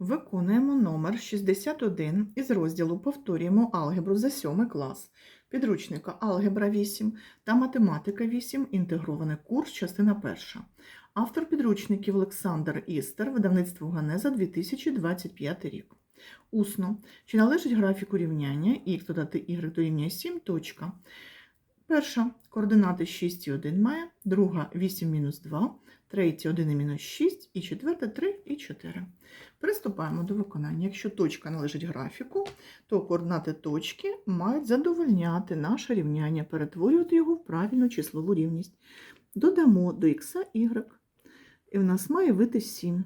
Виконуємо номер 61 із розділу Повторюємо алгебру за 7 клас, підручника Алгебра 8 та Математика 8. Інтегрований курс, частина 1. Автор підручників Олександр Істер, видавництво Ганеза 2025 рік. Усно. Чи належить графіку рівняння х додати y дорівнює 7, точка. Перша координати 6 і 1 має, друга 8 мінус 2, третя 1 і мінус 6 і четверта 3 і 4. Приступаємо до виконання. Якщо точка належить графіку, то координати точки мають задовольняти наше рівняння, перетворювати його в правильну числову рівність. Додамо до х y. І в нас має вийти 7.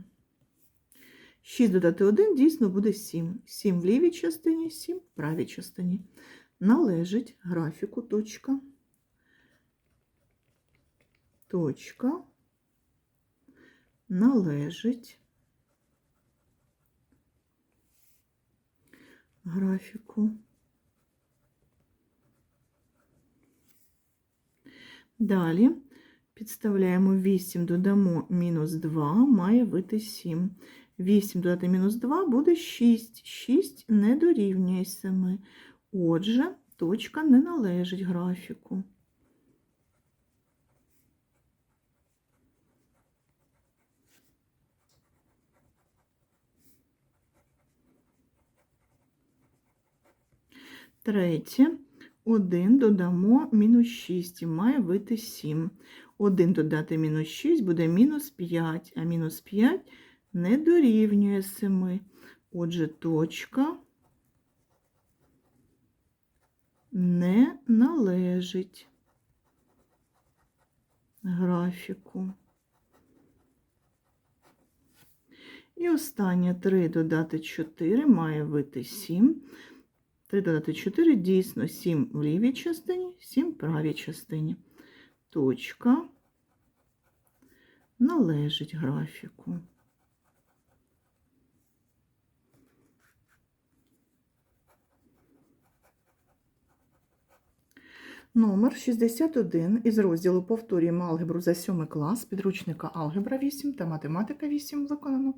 6 додати 1 дійсно буде 7. 7 в лівій частині, 7 в правій частині. Належить графіку точка. Точка належить графіку. Далі підставляємо 8, додамо мінус 2, має вийти 7. 8 додати мінус 2 буде 6. 6 не дорівнює 7. Отже, точка не належить графіку. Третє. 1 додамо мінус 6 і має вийти 7. 1 додати мінус 6 буде мінус 5, а мінус 5 не дорівнює 7. Отже, точка не належить графіку. І останнє 3 додати 4 має вийти 7. 3 додати 4 дійсно 7 в лівій частині, 7 в правій частині. Точка належить графіку. Номер 61 із розділу Повторюємо алгебру за 7 клас підручника Алгебра 8 та Математика 8 виконано.